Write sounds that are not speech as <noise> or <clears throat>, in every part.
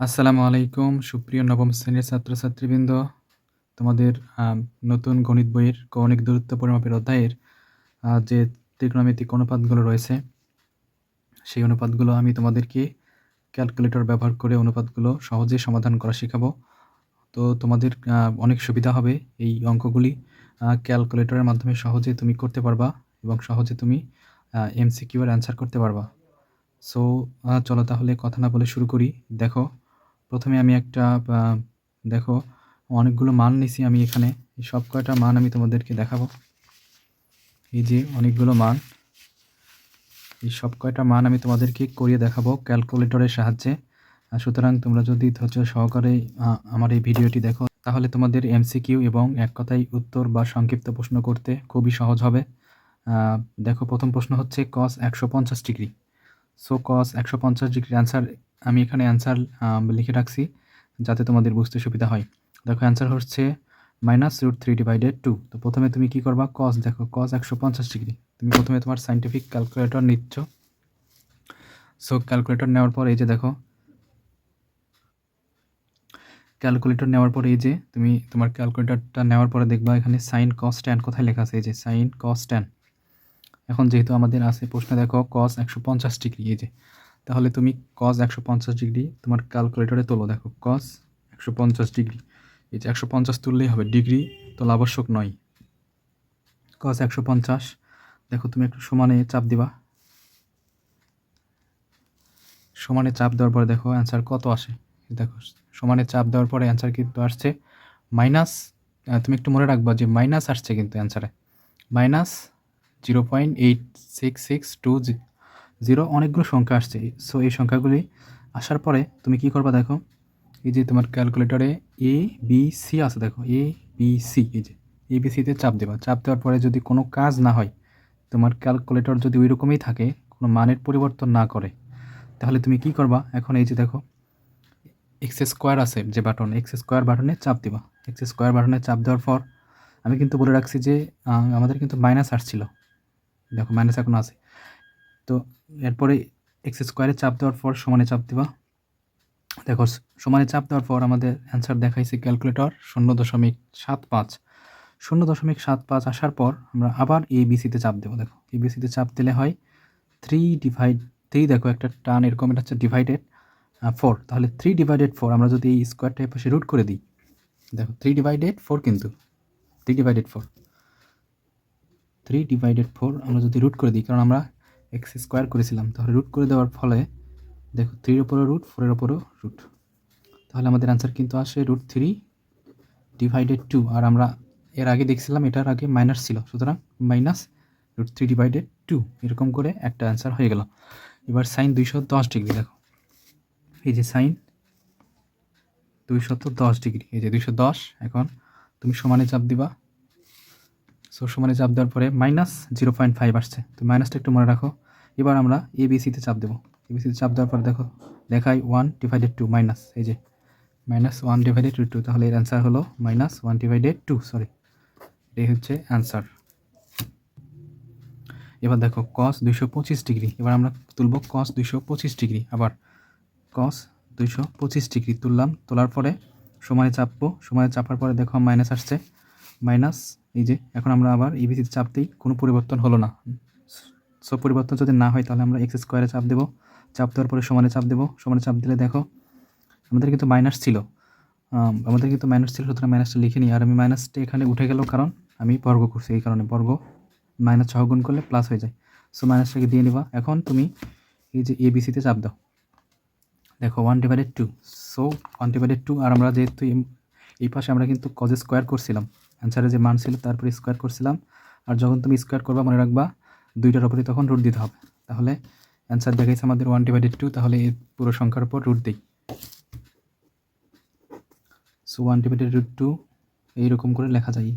আসসালামু আলাইকুম, সুপ্রিয় নবম শ্রেণির ছাত্রছাত্রীবৃন্দ। তোমাদের নতুন গণিত বইয়ের কৌণিক দূরত্ব পরিমাপের অধ্যায়ের যে ত্রিকোণমিতিক অনুপাতগুলো রয়েছে, সেই অনুপাতগুলো আমি তোমাদেরকে ক্যালকুলেটর ব্যবহার করে অনুপাতগুলো সহজে সমাধান করা শেখাবো। তো তোমাদের অনেক সুবিধা হবে এই অঙ্কগুলি ক্যালকুলেটরের মাধ্যমে সহজে তুমি করতে পারবা এবং সহজে তুমি এমসিকিউ এর অ্যান্সার করতে পারবা। সো চলো তাহলে কথা না বলে শুরু করি। দেখো প্রথমে আমি একটা দেখো, অনেকগুলো মান নিছি আমি এখানে। এই সব কয়টা মান আমি তোমাদেরকে দেখাবো। এই যে অনেকগুলো মান। এই সব কয়টা মান আমি তোমাদেরকে করিয়ে দেখাবো ক্যালকুলেটরের সাহায্যে। সুতরাং তোমরা যদি ধৈর্য সহকারে আমার এই ভিডিওটি দেখো, তাহলে তোমাদের এমসিকিউ এবং এক কথায় উত্তর বা সংক্ষিপ্ত প্রশ্ন করতে খুবই সহজ হবে। দেখো, প্রথম প্রশ্ন হচ্ছে কস একশো পঞ্চাশ ডিগ্রি। সো কস একশো পঞ্চাশ ডিগ্রি অ্যান্সার আমি এখানে অ্যান্সার লিখে রাখছি যাতে তোমাদের বুঝতে সুবিধা হয়। দেখো অ্যান্সার হচ্ছে minus root three divided two তো প্রথমে তুমি কি করবা? কস দেখো কস একশো পঞ্চাশ ডিগ্রি। তুমি প্রথমে তোমার সাইন্টিফিক ক্যালকুলেটর নিচ্ছ। সো ক্যালকুলেটর নেওয়ার পর এই যে দেখো ক্যালকুলেটর নেওয়ার পরে এই যে তুমি তোমার ক্যালকুলেটরটা নেওয়ার পরে দেখবা এখানে সাইন কস ট্যান কোথায় লেখা আছে? এই যে সাইন কস ট্যান এখন যেহেতু আমাদের আছে প্রশ্নে দেখো কস একশো পঞ্চাশ ডিগ্রি, এই যে। তাহলে তুমি কস একশো পঞ্চাশ ডিগ্রি তোমার ক্যালকুলেটরে তোলো। দেখো কস একশো পঞ্চাশ ডিগ্রি। এই যে একশো পঞ্চাশ তুললেই হবে ডিগ্রি তোলা আবশ্যক নয়। কস একশো পঞ্চাশ, দেখো তুমি একটু সমানে চাপ দিবা। সমানে চাপ দেওয়ার পরে দেখো অ্যান্সার কত আসে। দেখো, সমানে চাপ দেওয়ার পরে অ্যান্সার কিন্তু আসছে মাইনাস তুমি একটু মনে রাখবা যে মাইনাস আসছে কিন্তু অ্যান্সারে minus zero point eight six six two zero অনেকগুলো সংখ্যা আসছে। সো এই সংখ্যাগুলি আসার পরে তুমি কি করবা দেখো? এই যে তোমার ক্যালকুলেটরে এ বি সি আছে দেখো। এ বি সি এই যে এ বি সিতে চাপ দেবা। চাপ দেওয়ার পরে যদি কোনো কাজ না হয়, তোমার ক্যালকুলেটর যদি ওই রকমই থাকে, কোনো মানের পরিবর্তন না করে, তাহলে তুমি কি করবা? এখন এই যে দেখো এক্স স্কোয়ার আছে যে বাটন এক্স স্কোয়ার বাটনে চাপ দিবা। এক্স স্কোয়ার বাটনে চাপ দেওয়ার পর আমি কিন্তু বলে রাখছি যে আমাদের কিন্তু মাইনাস আসছিল। দেখো মাইনাস এখন আছে। তো এরপরে এক্স স্কোয়ারে চাপ দেওয়ার পর সমানে চাপ দিবা। দেখো, সমানে চাপ দেওয়ার পর আমাদের অ্যান্সার দেখাইছে ক্যালকুলেটর শূন্য দশমিক সাত পাঁচ। শূন্য দশমিক সাত পাঁচ আসার পর আমরা আবার এ বিসিতে চাপ দেবো। দেখো এ বিসিতে চাপ দিলে হয় থ্রি ডিভাইড থ্রি দেখো, একটা টান এরকম, এটা হচ্ছে ডিভাইডেড ফোর তাহলে থ্রি ডিভাইডেড ফোর আমরা যদি এই স্কোয়ারটা পাশে রুট করে দিই, দেখো থ্রি ডিভাইডেড ফোর কিন্তু three divided four three divided four আমরা যদি রুট করে দিই, কারণ আমরা এক্স স্কোয়ার করেছিলাম, তাহলে রুট করে দেওয়ার ফলে, দেখো থ্রির ওপরও রুট ফোরের ওপরও রুট তাহলে আমাদের অ্যান্সার কিন্তু আসে রুট থ্রি ডিভাইডেড টু আর আমরা এর আগে দেখছিলাম এটার আগে মাইনাস ছিল, সুতরাং minus root three divided two এরকম করে একটা অ্যান্সার হয়ে গেল। এবার সাইন দুইশো দশ ডিগ্রি দেখো। এই যে সাইন দুইশত দশ ডিগ্রি এই যে দুইশো দশ, এখন তুমি সমানে চাপ দিবা। সো সমানে চাপ দেওয়ার পরে মাইনাস জিরো পয়েন্ট ফাইভ আসছে। তো মাইনাসটা একটু মনে রাখো। এবার আমরা এবিসিতে চাপ দেবো। এবিসিতে চাপ দেওয়ার পর দেখো দেখাই ওয়ান ডিভাইডেড টু মাইনাস এই যে মাইনাস ওয়ান ডিভাইডেড টু তাহলে এর অ্যান্সার হলো minus one divided two sorry এই হচ্ছে অ্যান্সার এবার দেখো কস দুইশো পঁচিশ ডিগ্রি, এবার আমরা তুলব কস দুইশো পঁচিশ ডিগ্রি, আবার কস দুইশো পঁচিশ ডিগ্রি তুললাম, তোলার পরে সময় চাপবো সময় চাপার পরে দেখো মাইনাস আসছে মাইনাস এই যে, এখন আমরা আবার ইবিসিতে চাপ দিই, কোনো পরিবর্তন হলো না। সো পরিবর্তন যদি না হয় তাহলে আমরা এক্স স্কোয়ারে চাপ দেবো। চাপ দেওয়ার পরে সমানে চাপ দেবো। সমানে চাপ দিলে দেখো আমাদের কিন্তু মাইনাস ছিল। আম, আমাদের কিন্তু মাইনাস ছিল সুতরাং মাইনাসটা লিখে নিই। আর আমি মাইনাসটা এখানে উঠে গেল কারণ আমি বর্গ করছি এই কারণে বর্গ মাইনাস সহ গুণ করলে প্লাস হয়ে যায়। সো মাইনাসটাকে দিয়ে নিবা। এখন তুমি এই যে এবিসিতে চাপ দাও। দেখো one divided two so one divided two আর আমরা যেহেতু এই পাশে আমরা কিন্তু কজ স্কোয়ার করছিলাম। অ্যান্সারে যে মান ছিল তারপরে স্কোয়ার করছিলাম। আর যখন তুমি স্কোয়ার করবা মনে রাখবা দুইটার উপরে তখন রুট দিতে হবে। তাহলে অ্যান্সার দেখাইছে আমাদের ওয়ান ডিভাইডেড টু তাহলে এই পুরো সংখ্যার উপর রুট দিই। So one divided root two এইরকম করে লেখা যায়।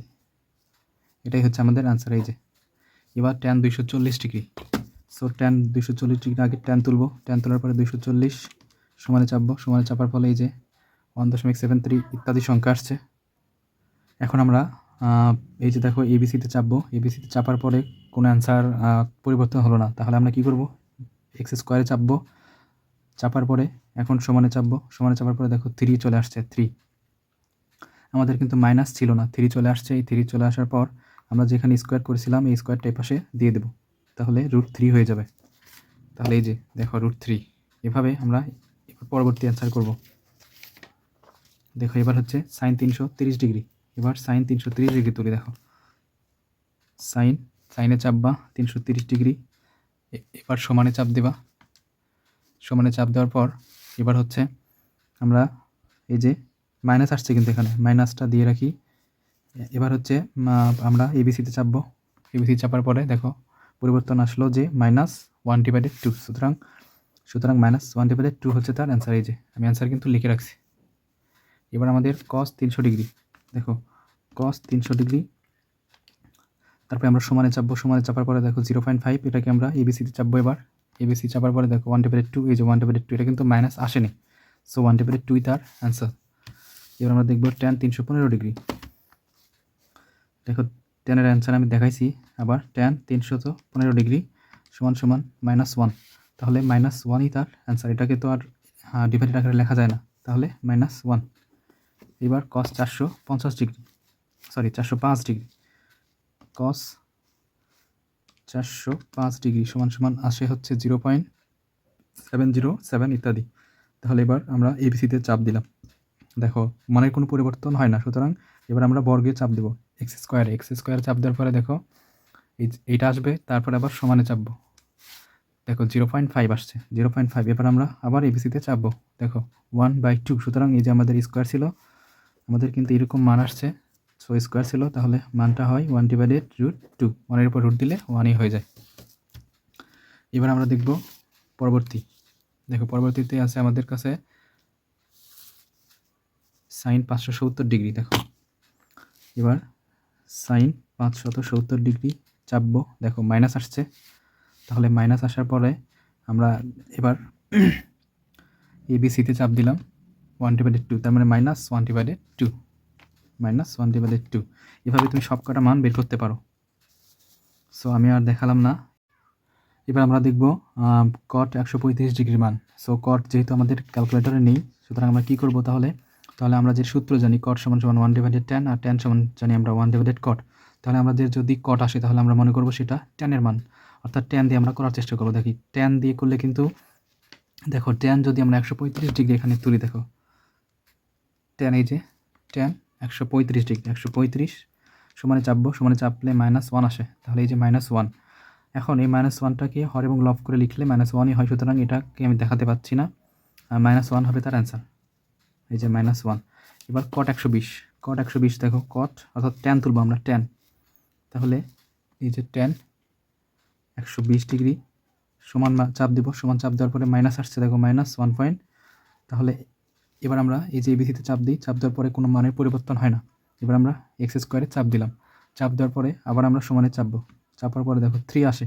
এটাই হচ্ছে আমাদের অ্যান্সার এই যে। এবার ট্যান দুইশো চল্লিশ ডিগ্রি। সো ট্যান দুইশো চল্লিশ ডিগ্রি আগে ট্যান তুলবো। ট্যান তোলার পরে দুইশো চল্লিশ, সমানে চাপবো। সমানে চাপার ফলে এই যে ওয়ান দশমিক সেভেন থ্রি ইত্যাদি সংখ্যা আসছে। এখন আমরা এই যে দেখো এবিসিতে চাপবো। এবিসিতে চাপার পরে কোনো অ্যান্সার পরিবর্তন হলো না। তাহলে আমরা কি করব? এক্স স্কোয়ারে চাপবো। চাপার পরে এখন সমানে চাপবো। সমানে চাপার পরে দেখো থ্রি চলে আসছে থ্রি আমাদের কিন্তু মাইনাস ছিল না। থ্রি চলে আসছে। এই থ্রি চলে আসার পর আমরা যেখানে স্কোয়ার করেছিলাম, এই স্কোয়ারটা এই পাশে দিয়ে দেবো। তাহলে রুট থ্রি হয়ে যাবে। তাহলে এই যে দেখো রুট থ্রি এভাবে আমরা পরবর্তী অ্যান্সার করব। দেখো এবার হচ্ছে সাইন তিনশো তিরিশ ডিগ্রি। এবার সাইন তিনশো তিরিশ ডিগ্রি তুলি, দেখো। সাইন, সাইনে চাপবা তিনশো তিরিশ ডিগ্রি। এবার সমানে চাপ দেবা। সমানে চাপ দেওয়ার পর এবার হচ্ছে আমরা এই যে মাইনাস আসছে কিন্তু এখানে, মাইনাসটা দিয়ে রাখি। এবার হচ্ছে আমরা এবিসিতে চাপবো। এবিসি চাপার পরে দেখো, পরিবর্তন আসলো যে মাইনাস ওয়ান ডিভাইডেড টু। সুতরাং সুতরাং মাইনাস ওয়ান ডিভাইডেড টু হচ্ছে তার অ্যান্সার। এই যে, আমি অ্যান্সার কিন্তু লিখে রাখছি। এবার আমাদের কস তিনশো ডিগ্রি। দেখো কস তিনশো ডিগ্রি। তারপরে আমরা সমানে চাপবো, সমানে চাপার পরে দেখো জিরো পয়েন্ট ফাইভ, এটাকে আমরা এবিসিতে চাপবো এবার। এবিসি চাপার পরে দেখো ওয়ান ডিভাইডেড টু এই যে ওয়ান ডিভাইডেড টু এটা কিন্তু মাইনাস আসেনি। সো ওয়ান ডিভাইডেড টুই তার অ্যান্সার এবার আমরা দেখব টেন তিনশো পনেরো ডিগ্রি। দেখো টেনের অ্যান্সার আমি দেখাইছি, আবার টেন তিনশত পনেরো ডিগ্রি, সমান সমান মাইনাস ওয়ান তাহলে মাইনাস ওয়ানই তার অ্যান্সার এটাকে তো আর ডিভাইডেড আকারে লেখা যায় না। তাহলে মাইনাস ওয়ান এবার কস চারশো পঞ্চাশ ডিগ্রি। সরি চারশো পাঁচ ডিগ্রি। কস চারশো পাঁচ ডিগ্রি সমান সমান আসে হচ্ছে zero point seven zero seven ইত্যাদি। তাহলে এবার আমরা এবিসিতে চাপ দিলাম। দেখো, মানের কোনো পরিবর্তন হয় না, সুতরাং এবার আমরা বর্গে চাপ দেবো। এক্স স্কোয়ারে এক্স স্কোয়ারে চাপ দেওয়ার পরে দেখো, এই এইটা আসবে, তারপরে আবার সমানে চাপবো। দেখো, জিরো পয়েন্ট ফাইভ আসছে, জিরো পয়েন্ট ফাইভ। এবার আমরা আবার এবিসিতে চাপবো। দেখো, ওয়ান বাই টু, সুতরাং এই যে আমাদের স্কোয়ার ছিল, আমাদের কিন্তু এরকম মান আসছে। সো স্কোয়ার ছিল, তাহলে মানটা হয় ওয়ান ডিভাইডেড রুট টু ওয়ানের উপর রুট দিলে ওয়ানই হয়ে যায়। এবার আমরা দেখব পরবর্তী। দেখো, পরবর্তীতে আছে আমাদের কাছে সাইন পাঁচশো সত্তর ডিগ্রি দেখো। এবার সাইন পাঁচশত সত্তর ডিগ্রি চাপবো। দেখো মাইনাস আসছে। তাহলে মাইনাস আসার পরে আমরা এবার <clears throat> এবিসিতে চাপ দিলাম। ওয়ান ডিভাইডেড টু তার মানে minus one divided two minus one divided two এভাবে তুমি সব কটা মান বের করতে পারো। সো আমি আর দেখালাম না। এবার আমরা দেখব কট একশো পঁয়ত্রিশ ডিগ্রির মান। সো কট যেহেতু আমাদের ক্যালকুলেটরে নেই, সুতরাং আমরা কী করব তাহলে? তাহলে আমরা যে সূত্র জানি কট সমান সমান ওয়ান ডিভাইডেড টেন আর টেন সমান জানি আমরা ওয়ান ডিভাইডেড কট তাহলে আমাদের যদি কট আসে, তাহলে আমরা মনে করব সেটা টেনের মান। অর্থাৎ টেন দিয়ে আমরা করার চেষ্টা করব। দেখি টেন দিয়ে করলে কিন্তু, দেখো টেন যদি আমরা একশো পঁয়ত্রিশ ডিগ্রি এখানে তুলি, দেখো। টেন এই যে টেন একশো পঁয়ত্রিশ ডিগ্রি, একশো পঁয়ত্রিশ সমানে চাপবো, সমানে চাপলে মাইনাস ওয়ান আসে। তাহলে এই যে মাইনাস ওয়ান এখন এই মাইনাস ওয়ানটাকে হর এবং লব করে লিখলে মাইনাস ওয়ানই হয়, সুতরাং এটাকে আমি দেখাতে পাচ্ছি না। মাইনাস ওয়ান হবে তার অ্যান্সার এই যে মাইনাস ওয়ান এবার কট একশো বিশ। কট একশো বিশ দেখো কট অর্থাৎ টেন তুলবো আমরা টেন তাহলে এই যে টেন একশো বিশ ডিগ্রি সমান চাপ দেবো। সমান চাপ দেওয়ার পরে মাইনাস আসছে, দেখো মাইনাস ওয়ান পয়েন্ট তাহলে এবার আমরা এই যে এবিসিতে চাপ দিই, চাপ দেওয়ার পরে কোনো মানের পরিবর্তন হয় না। এবার আমরা এক্স স্কোয়ারে চাপ দিলাম। চাপ দেওয়ার পরে আবার আমরা সমানে চাপবো। চাপার পরে দেখো থ্রি আসে।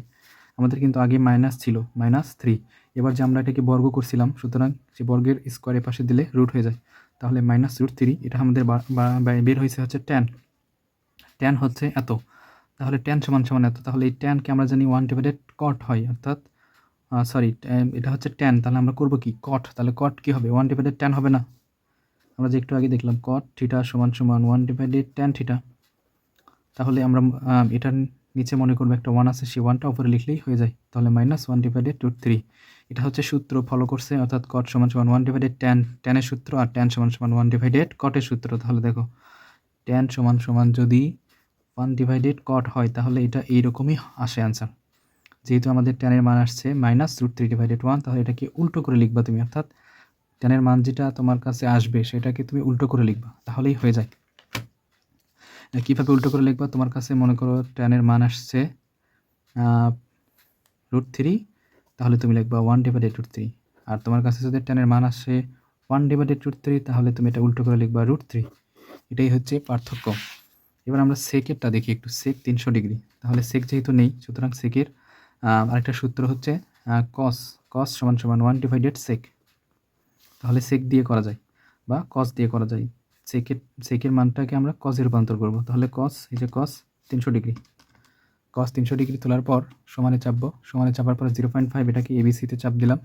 আমাদের কিন্তু আগে মাইনাস ছিল মাইনাস থ্রি এবার যে আমরা এটাকে বর্গ করছিলাম, সুতরাং সে বর্গের স্কোয়ারের পাশে দিলে রুট হয়ে যায়। তাহলে মাইনাস রুট থ্রি এটা আমাদের বের হয়েছে হচ্ছে টেন টেন হচ্ছে এত। তাহলে টেন সমান সমান এত। তাহলে এই টেনকে আমরা জানি ওয়ান ডিভাইডেড কট হয়, অর্থাৎ সরি এটা হচ্ছে টেন তাহলে আমরা করব কি? কট তাহলে কট কী হবে? ওয়ান ডিভাইডেড টেন হবে না। আমরা যে একটু আগে দেখলাম কট থিটা সমান সমান ওয়ান ডিভাইডেড টেন থিটা তাহলে আমরা এটার নিচে মনে করব একটা ওয়ান আছে সেই ওয়ানটা উপরে লিখলেই হয়ে যায়। তাহলে minus one divided two three এটা হচ্ছে সূত্র ফলো করছে, অর্থাৎ কট সমান সমান ওয়ান ডিভাইডেড টেন টেনের সূত্র আর টেন সমান সমান ওয়ান ডিভাইডেড কটের সূত্র। তাহলে দেখো টেন সমান সমান যদি ওয়ান ডিভাইডেড কট হয়, তাহলে এটা এইরকমই আসে অ্যান্সার যেহেতু আমাদের টেনের মান আসছে minus root three divided one তাহলে এটাকে উল্টো করে লিখবা তুমি, অর্থাৎ টেনের মান যেটা তোমার কাছে আসবে, সেটাকে তুমি উল্টো করে লিখবা, তাহলেই হয়ে যায়। কীভাবে উল্টো করে লিখবা? তোমার কাছে মনে করো টেনের মান আসছে রুট থ্রি তাহলে তুমি লিখবা ওয়ান ডিভাইডেড রুট থ্রি আর তোমার কাছে যদি টেনের মান আসে ওয়ান ডিভাইডেড রুট থ্রি তাহলে তুমি এটা উল্টো করে লিখবা রুট থ্রি এটাই হচ্ছে পার্থক্য। এবার আমরা সেকেরটা দেখি একটু সেক তিনশো ডিগ্রি। তাহলে সেক যেহেতু নেই, সুতরাং সেকের আরেকটা সূত্র হচ্ছে কস কস সমান সমান ওয়ান ডিভাইডেড সেক তাহলে সেক দিয়ে করা যায়, বা কস দিয়ে করা যায়। সেকের সেকের মানটাকে আমরা কসে রূপান্তর করব। তাহলে কস এই যে কস তিনশো ডিগ্রি। কস তিনশো ডিগ্রি তোলার পর সমানে চাপবো। সমানে চাপার পর জিরো পয়েন্ট ফাইভ এটাকে এবিসিতে চাপ দিলাম।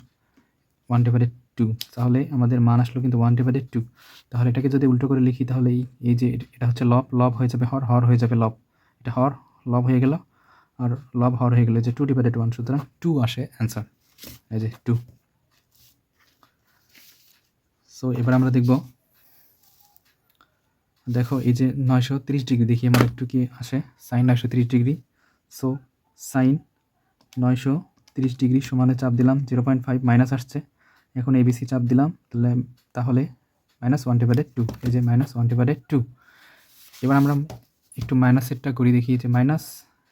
ওয়ান ডিভাইডেড টু তাহলে আমাদের মান আসলো কিন্তু ওয়ান ডিভাইডেড টু তাহলে এটাকে যদি উল্টো করে লিখি, তাহলে এই এই যে এটা হচ্ছে লব লব হয়ে যাবে হর হর হয়ে যাবে লব। এটা হর, লব হয়ে গেল। আর লব হর হয়ে গেলে যে টু ডিভাইডেড ওয়ান সুতরাং টু আসে অ্যান্সার এই যে টু সো এবার আমরা দেখব, দেখো এই যে নয়শো তিরিশ ডিগ্রি দেখি আমার একটু কি আসে। সাইন নয়শো তিরিশ ডিগ্রি সো সাইন নয়শো তিরিশ ডিগ্রি সমানে চাপ দিলাম জিরো পয়েন্ট ফাইভ মাইনাস আসছে। এখন এবিসি চাপ দিলাম, তাহলে তাহলে মাইনাস ওয়ান ডিভাইডেড টু এই যে মাইনাস ওয়ান ডিভাইডেড টু এবার আমরা একটু মাইনাসেরটা করি, দেখি যে মাইনাস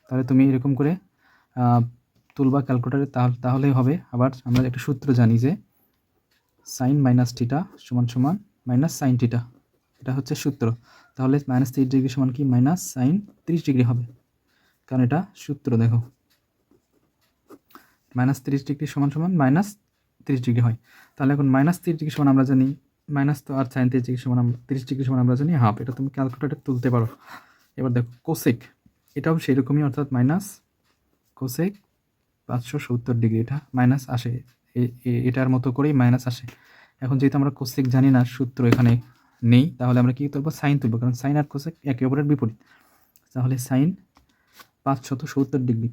তাহলে তুমি এরকম করে তুলবা ক্যালকুলেটারে তাহলে তাহলেই হবে। আবার আমরা একটা সূত্র জানি যে সাইন মাইনাস টিটা সমান সমান মাইনাস সাইন টিটা এটা হচ্ছে সূত্র। তাহলে মাইনাস তিরিশ ডিগ্রি সমান কি? মাইনাস সাইন তিরিশ ডিগ্রি হবে। কারণ এটা সূত্র, দেখো। মাইনাস তিরিশ ডিগ্রি সমান সমান মাইনাস তিরিশ ডিগ্রি হয়। তাহলে এখন মাইনাস তিরিশ ডিগ্রি সমান আমরা জানি মাইনাস তো আর সাইন তিরিশ ডিগ্রি সমান তিরিশ ডিগ্রি সমান আমরা জানি হাফ এটা তুমি ক্যালকুলেটারে তুলতে পারো। এবার দেখো কোসেক এটাও সেরকমই, অর্থাৎ মাইনাস কোসেক পাঁচশো সত্তর ডিগ্রি এটা মাইনাস আসে। এটার মতো করেই মাইনাস আসে। এখন যেহেতু আমরা কোসেক জানি না, সূত্র এখানে নেই, তাহলে আমরা কী তুলবো সাইন তুলবো, কারণ সাইন আর কোসেক একে অপরের বিপরীত। তাহলে সাইন পাঁচশত সত্তর ডিগ্রি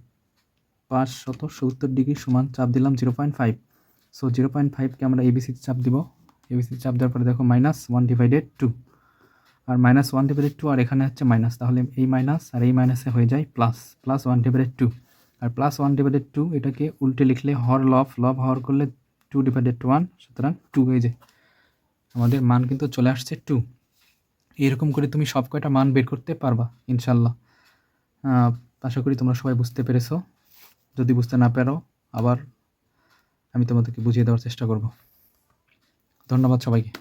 পাঁচ শত সত্তর ডিগ্রি সমান চাপ দিলাম zero point five so zero point ফাইভকে আমরা এবিসিতে চাপ দিব। এবিসিতে চাপ দেওয়ার পরে দেখো মাইনাস ওয়ান ডিভাইডেড টু আর মাইনাস ওয়ান ডিভাইডেড টু আর এখানে হচ্ছে মাইনাস তাহলে এই মাইনাস আর এই মাইনাসে হয়ে যায় plus plus one divided two আর প্লাস ওয়ান ডিভাইডেড টু এটাকে উল্টে লিখলে হর লব লব হর করলে টু ডিভাইডেড ওয়ান সুতরাং টু হয়ে যায়। আমাদের মান কিন্তু চলে আসছে টু এরকম করে তুমি সব কয়টা মান বের করতে পারবা, ইনশাল্লাহ। আশা করি তোমরা সবাই বুঝতে পেরেছ। যদি বুঝতে না পারো, আবার আমি তোমাদেরকে বুঝিয়ে দেওয়ার চেষ্টা করব। ধন্যবাদ সবাইকে।